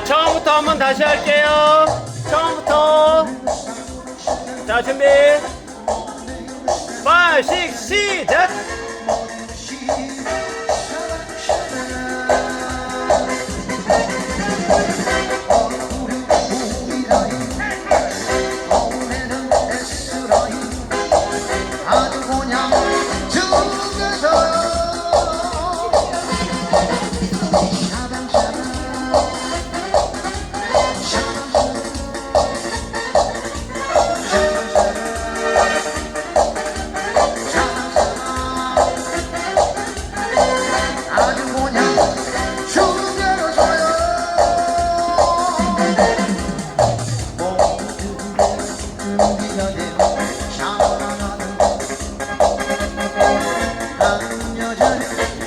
자, 처음부터 한번 다시 할게요. 처음부터. 자, 준비. 5, 6, 시작! Música